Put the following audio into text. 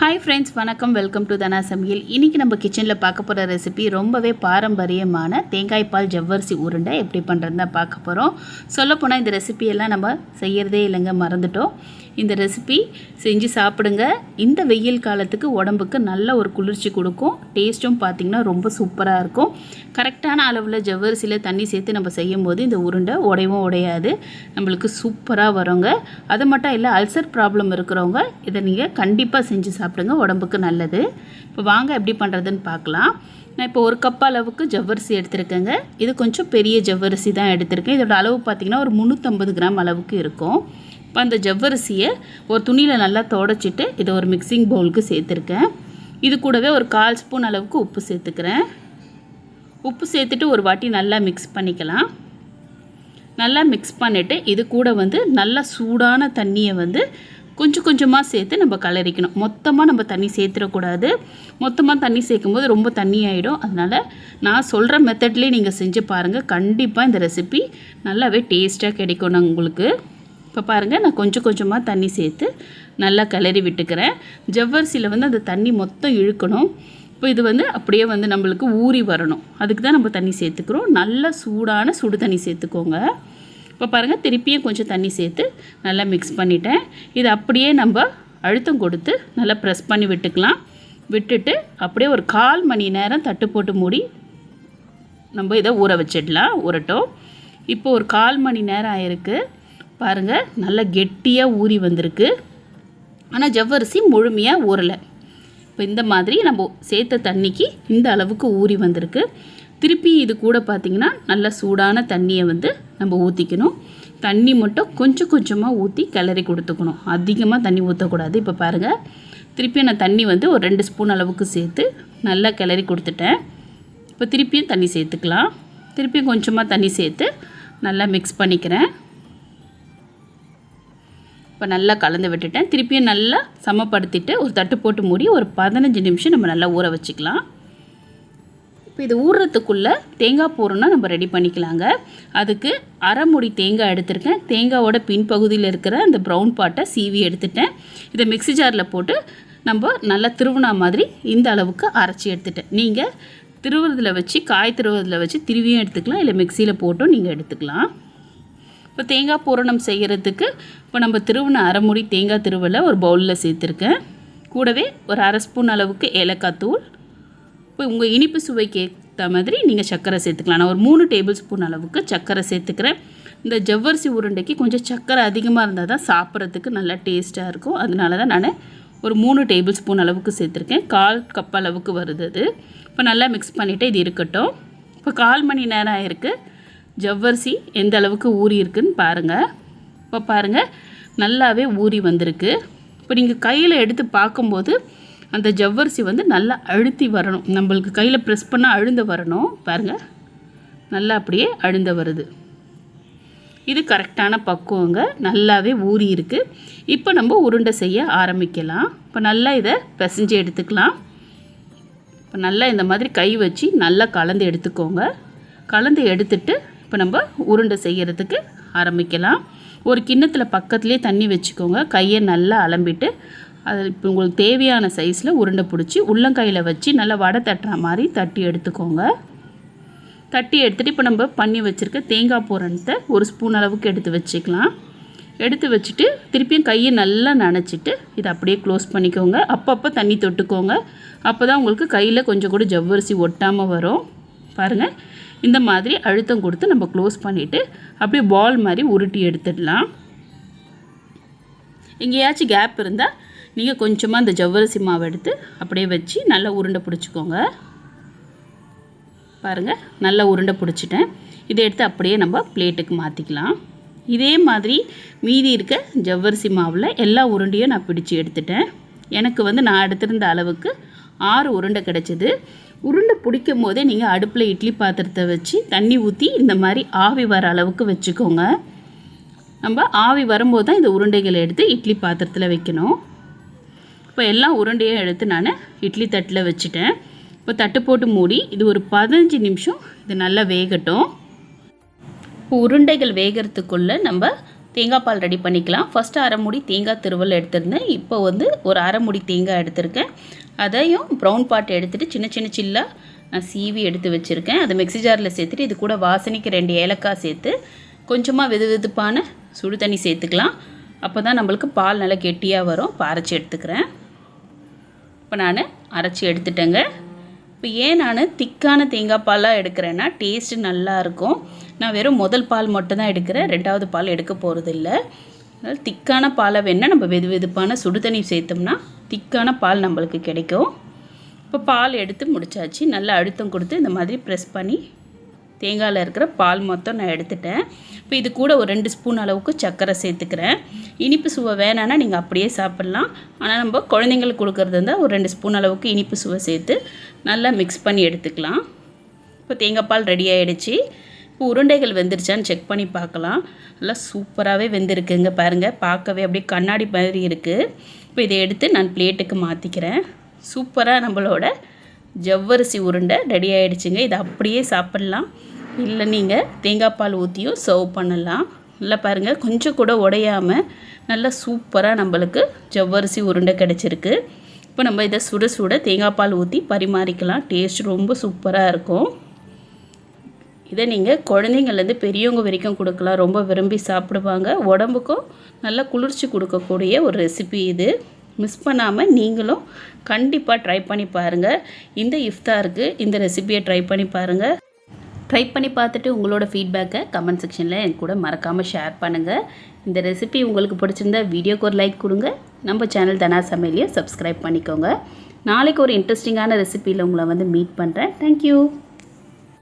Hi friends வணக்கம். Welcome to Dhana சமையல் இன்றைக்கி நம்ம கிச்சனில் பார்க்க போகிற ரெசிபி ரொம்பவே பாரம்பரியமான தேங்காய் பால் ஜவ்வரிசி உருண்டை எப்படி பண்ணுறதுன்னு தான் பார்க்க போகிறோம் சொல்லப்போனால் இந்த ரெசிபியெல்லாம் நம்ம செய்கிறதே இல்லைங்க மறந்துட்டோம். இந்த ரெசிபி செஞ்சு சாப்பிடுங்க. இந்த வெயில் காலத்துக்கு உடம்புக்கு நல்ல ஒரு குளிர்ச்சி கொடுக்கும். டேஸ்ட்டும் பார்த்திங்கன்னா ரொம்ப சூப்பராக இருக்கும். கரெக்டான அளவில் ஜவ்வரிசியில் தண்ணி சேர்த்து நம்ம செய்யும் போது இந்த உருண்டை உடையவும் உடையாது. நம்மளுக்கு சூப்பராக வருங்க. அது மட்டும் இல்லை அல்சர் ப்ராப்ளம் இருக்கிறவங்க இதை நீங்கள் கண்டிப்பாக செஞ்சு சாப்பிடுங்க. உடம்புக்கு நல்லது. இப்போ வாங்க எப்படி பண்ணுறதுன்னு பார்க்கலாம். நான் இப்போ ஒரு கப் அளவுக்கு ஜவ்வரிசி எடுத்திருக்கேங்க. இது கொஞ்சம் பெரிய ஜவ்வரிசி தான் எடுத்திருக்கேன். இதோட அளவு பார்த்திங்கன்னா ஒரு முந்நூற்றம்பது கிராம் அளவுக்கு இருக்கும். இப்போ அந்த ஜவ்வரிசியை ஒரு துணியில் நல்லா தொடச்சிட்டு இதை ஒரு மிக்சிங் பவுலுக்கு சேர்த்துருக்கேன். இது கூடவே ஒரு கால் ஸ்பூன் அளவுக்கு உப்பு சேர்த்துக்கிறேன். உப்பு சேர்த்துட்டு ஒரு வாட்டி நல்லா மிக்ஸ் பண்ணிக்கலாம். நல்லா மிக்ஸ் பண்ணிவிட்டு இது கூட வந்து நல்லா சூடான தண்ணியை வந்து கொஞ்சம் கொஞ்சமாக சேர்த்து நம்ம கலரிக்கணும். மொத்தமாக நம்ம தண்ணி சேர்த்துடக்கூடாது. மொத்தமாக தண்ணி சேர்க்கும்போது ரொம்ப தண்ணி ஆகிடும் அதனால் நான் சொல்கிற மெத்தட்லேயே நீங்கள் செஞ்சு பாருங்கள் கண்டிப்பாக இந்த ரெசிபி நல்லாவே டேஸ்ட்டாக கிடைக்கும் உங்களுக்கு. இப்போ பாருங்கள் நான் கொஞ்சம் கொஞ்சமாக தண்ணி சேர்த்து நல்லா கிளறி விட்டுக்கிறேன். ஜவ்வரிசியில் வந்து அந்த தண்ணி மொத்தம் இழுக்கணும். இப்போ இது வந்து அப்படியே வந்து நம்மளுக்கு ஊறி வரணும். அதுக்கு தான் நம்ம தண்ணி சேர்த்துக்கிறோம். நல்லா சூடான சுடு தண்ணி சேர்த்துக்கோங்க. இப்போ பாருங்கள் திருப்பியும் கொஞ்சம் தண்ணி சேர்த்து நல்லா மிக்ஸ் பண்ணிட்டேன். இது அப்படியே நம்ம அழுத்தம் கொடுத்து நல்லா ப்ரெஸ் பண்ணி விட்டுக்கலாம். விட்டுட்டு அப்படியே ஒரு கால் மணி நேரம் தட்டு போட்டு மூடி நம்ம இதை ஊற வச்சிடலாம் ஊறட்டும். இப்போ ஒரு கால் மணி நேரம் ஆயிருக்கு. பாருங்கள் நல்லா கெட்டியாக ஊறி வந்திருக்கு. ஆனால் ஜவ்வரிசி முழுமையாக ஊறலை. இப்போ இந்த மாதிரி நம்ம சேர்த்த தண்ணிக்கு இந்த அளவுக்கு ஊறி வந்திருக்கு. திருப்பி இது கூட பார்த்திங்கன்னா நல்ல சூடான தண்ணியை வந்து நம்ம ஊற்றிக்கணும் தண்ணி மட்டும் கொஞ்சம் கொஞ்சமாக ஊற்றி கிளறி கொடுத்துக்கணும். அதிகமாக தண்ணி ஊற்றக்கூடாது இப்போ பாருங்கள் திருப்பி நான் தண்ணி வந்து ஒரு ரெண்டு ஸ்பூன் அளவுக்கு சேர்த்து நல்லா கிளறி கொடுத்துட்டேன். இப்போ திருப்பியும் தண்ணி சேர்த்துக்கலாம். திருப்பியும் கொஞ்சமாக தண்ணி சேர்த்து நல்லா மிக்ஸ் பண்ணிக்கிறேன். இப்போ நல்லா கலந்து விட்டுட்டேன். திருப்பியும் நல்லா சமப்படுத்திட்டு ஒரு தட்டு போட்டு மூடி ஒரு பதினஞ்சு நிமிஷம் நம்ம நல்லா ஊற வச்சுக்கலாம். இப்போ இது ஊறுறதுக்குள்ளே தேங்காய் பூரணம் நம்ம ரெடி பண்ணிக்கலாங்க. அதுக்கு அரை முடி தேங்காய் எடுத்திருக்கேன். தேங்காவோட பின்பகுதியில் இருக்கிற அந்த ப்ரௌன் பாட்டை சீவி எடுத்துட்டேன். இதை மிக்ஸி ஜாரில் போட்டு நம்ம நல்லா திருவுனா மாதிரி இந்த அளவுக்கு அரைச்சி எடுத்துட்டேன். நீங்கள் திருவுறதில் வச்சு காய் திருவுறதில் வச்சு திருவியும் எடுத்துக்கலாம். இல்லை மிக்சியில் போட்டும் நீங்கள் எடுத்துக்கலாம். இப்போ தேங்காய் பூரணம் செய்கிறதுக்கு இப்போ நம்ம திருவுன அரைமுடி தேங்காய் திருவலை ஒரு பவுலில் சேர்த்துருக்கேன். கூடவே ஒரு அரை ஸ்பூன் அளவுக்கு ஏலக்காய் தூள். இப்போ உங்கள் இனிப்பு சுவைக்கு ஏற்ற மாதிரி நீங்கள் சர்க்கரை சேர்த்துக்கலாம். நான் ஒரு மூணு டேபிள் ஸ்பூன் அளவுக்கு சர்க்கரை சேர்த்துக்கிறேன். இந்த ஜவ்வரிசி உருண்டைக்கு கொஞ்சம் சர்க்கரை அதிகமாக இருந்தால் தான் சாப்பிட்றதுக்கு நல்லா டேஸ்ட்டாக இருக்கும். அதனால தான் நான் ஒரு மூணு டேபிள் ஸ்பூன் அளவுக்கு சேர்த்துருக்கேன். கால் கப் அளவுக்கு வருது அது. இப்போ நல்லா மிக்ஸ் பண்ணிவிட்டு இது இருக்கட்டும். இப்போ கால் மணி நேரம் ஆயிருக்கு. ஜவ்வரிசி எந்த அளவுக்கு ஊறி இருக்குன்னு பாருங்கள் இப்போ பாருங்கள் நல்லாவே ஊறி வந்திருக்கு. இப்போ நீங்கள் கையில் எடுத்து பார்க்கும்போது அந்த ஜவ்வரிசி வந்து நல்லா அழுத்தி வரணும். நம்மளுக்கு கையில் ப்ரெஸ் பண்ணால் அழுந்த வரணும். பாருங்கள் நல்லா அப்படியே அழுந்த வருது. இது கரெக்டான பக்குவங்க. நல்லாவே ஊறி இருக்குது இப்போ நம்ம உருண்டை செய்ய ஆரம்பிக்கலாம். இப்போ நல்லா இதை பிசைஞ்சு எடுத்துக்கலாம். இப்போ நல்லா இந்த மாதிரி கை வச்சு நல்லா கலந்து எடுத்துக்கோங்க. கலந்து எடுத்துட்டு இப்போ நம்ம உருண்டை செய்கிறதுக்கு ஆரம்பிக்கலாம். ஒரு கிண்ணத்தில் பக்கத்துலேயே தண்ணி வச்சுக்கோங்க. கையை நல்லா அலம்பிட்டு அது இப்போ உங்களுக்கு தேவையான சைஸில் உருண்டை பிடிச்சி உள்ளங்கையில் வச்சு நல்லா வடை தட்டுற மாதிரி தட்டி எடுத்துக்கோங்க. தட்டி எடுத்துகிட்டு இப்போ நம்ம பண்ணி வச்சுருக்க தேங்காய் பூரணத்தை ஒரு ஸ்பூன் அளவுக்கு எடுத்து வச்சுக்கலாம். எடுத்து வச்சுட்டு திருப்பியும் கையை நல்லா நனைச்சிட்டு இதை அப்படியே க்ளோஸ் பண்ணிக்கோங்க. அப்பப்போ தண்ணி தொட்டுக்கோங்க. அப்போ தான் உங்களுக்கு கையில் கொஞ்சம் கூட ஜவ்வரிசி ஒட்டாமல் வரும். பாருங்கள் இந்த மாதிரி அழுத்தம் கொடுத்து நம்ம க்ளோஸ் பண்ணிவிட்டு அப்படியே பால் மாதிரி உருட்டி எடுத்துடலாம். எங்கேயாச்சும் கேப் இருந்தால் நீங்கள் கொஞ்சமாக இந்த ஜவ்வரிசி மாவு எடுத்து அப்படியே வச்சு நல்லா உருண்டை பிடிச்சிக்கோங்க. பாருங்கள் நல்லா உருண்டை பிடிச்சிட்டேன். இதை எடுத்து அப்படியே நம்ம பிளேட்டுக்கு மாற்றிக்கலாம் இதே மாதிரி மீதி இருக்க ஜவ்வரிசி மாவில் எல்லா உருண்டையும் நான் பிடிச்சி எடுத்துட்டேன். எனக்கு வந்து நான் எடுத்திருந்த அளவுக்கு ஆறு உருண்டை கிடச்சிது. உருண்டை பிடிக்கும் போதே நீங்கள் அடுப்பில் இட்லி பாத்திரத்தை வச்சு தண்ணி ஊற்றி இந்த மாதிரி ஆவி வர அளவுக்கு வச்சுக்கோங்க. நம்ம ஆவி வரும்போது தான் இந்த உருண்டைகளை எடுத்து இட்லி பாத்திரத்தில் வைக்கணும். இப்போ எல்லா உருண்டையும் எடுத்து நான் இட்லி தட்டில் வச்சுட்டேன். இப்போ தட்டு போட்டு மூடி இது ஒரு பதினஞ்சு நிமிஷம் இது நல்லா வேகட்டும். இப்போ உருண்டைகள் வேகிறதுக்குள்ளே நம்ம தேங்காய் பால் ரெடி பண்ணிக்கலாம். ஃபஸ்ட்டு அரை மூடி தேங்காய் திருவல் எடுத்திருந்தேன். இப்போ வந்து ஒரு அரை மூடி தேங்காய் எடுத்திருக்கேன். அதையும் ப்ரௌன் பாட் எடுத்துகிட்டு சின்ன சின்ன சில்லாக நான் சீவி எடுத்து வச்சுருக்கேன். அதை மிக்ஸி ஜாரில் சேர்த்துட்டு இது கூட வாசனைக்கு ரெண்டு ஏலக்காய் சேர்த்து கொஞ்சமாக வெது வெதுப்பான சுடு தண்ணி சேர்த்துக்கலாம். அப்போ தான் நம்மளுக்கு பால் நல்லா கெட்டியாக வரும். இப்போ அரைச்சி எடுத்துக்கிறேன். இப்போ நான் அரைச்சி எடுத்துட்டேங்க. இப்போ ஏன் நான் திக்கான தேங்காய் பாலாக எடுக்கிறேன்னா டேஸ்ட்டு நல்லாயிருக்கும் நான் வெறும் முதல் பால் மட்டும் தான் எடுக்கிறேன். ரெண்டாவது பால் எடுக்க போகிறதில்ல அதனால் திக்கான பாலை வேணால் நம்ம வெது வெதுப்பான சுடு தண்ணி சேர்த்தோம்னா திக்கான பால் நம்மளுக்கு கிடைக்கும். இப்போ பால் எடுத்து முடிச்சாச்சு. நல்லா அழுத்தம் கொடுத்து இந்த மாதிரி ப்ரெஸ் பண்ணி தேங்காயில் இருக்கிற பால் மொத்தம் நான் எடுத்துட்டேன். இப்போ இது கூட ஒரு ரெண்டு ஸ்பூன் அளவுக்கு சர்க்கரை சேர்த்துக்கிறேன். இனிப்பு சுவை வேணான்னா நீங்கள் அப்படியே சாப்பிட்லாம். ஆனால் நம்ம குழந்தைங்களுக்கு கொடுக்குறது இருந்தால் ஒரு ரெண்டு ஸ்பூன் அளவுக்கு இனிப்பு சுவை சேர்த்து நல்லா மிக்ஸ் பண்ணி எடுத்துக்கலாம். இப்போ தேங்காய் பால் ரெடி ஆகிடுச்சு இப்போ உருண்டைகள் வெந்துருச்சான்னு செக் பண்ணி பார்க்கலாம். நல்லா சூப்பராகவே வெந்திருக்குங்க பாருங்கள் பார்க்கவே அப்படியே கண்ணாடி மாதிரி இருக்குது இப்போ இதை எடுத்து நான் பிளேட்டுக்கு மாற்றிக்கிறேன் சூப்பராக நம்மளோட ஜவ்வரிசி உருண்டை ரெடி ஆகிடுச்சிங்க இதை அப்படியே சாப்பிட்லாம். இல்லை நீங்கள் தேங்காய் பால் ஊற்றியும் சர்வ் பண்ணலாம். நல்லா பாருங்கள் கொஞ்சம் கூட உடையாமல் நல்லா சூப்பராக நம்மளுக்கு ஜவ்வரிசி உருண்டை கிடச்சிருக்கு. இப்போ நம்ம இதை சுட சுட தேங்காய் பால் ஊற்றி பரிமாறிக்கலாம். டேஸ்ட் ரொம்ப சூப்பராக இருக்கும். இதை நீங்கள் குழந்தைங்கள்லேருந்து பெரியவங்க வரைக்கும் கொடுக்கலாம். ரொம்ப விரும்பி சாப்பிடுவாங்க. உடம்புக்கும் நல்லா குளிர்ச்சி கொடுக்கக்கூடிய ஒரு ரெசிபி இது. மிஸ் பண்ணாமல் நீங்களும் கண்டிப்பாக ட்ரை பண்ணி பாருங்கள் இந்த இஃப்தாருக்கு இந்த ரெசிபியை ட்ரை பண்ணி பாருங்கள் ட்ரை பண்ணி பார்த்துட்டு உங்களோட ஃபீட்பேக்கை கமெண்ட் செக்ஷனில் என் கூட மறக்காமல் ஷேர் பண்ணுங்கள் இந்த ரெசிபி உங்களுக்கு பிடிச்சிருந்தா வீடியோக்கு ஒரு லைக் கொடுங்க. நம்ம சேனல் தனா சமையலையும் சப்ஸ்கிரைப் பண்ணிக்கோங்க. நாளைக்கு ஒரு இன்ட்ரெஸ்டிங்கான ரெசிபியில் உங்களை வந்து மீட் பண்ணுறேன் தேங்க்யூ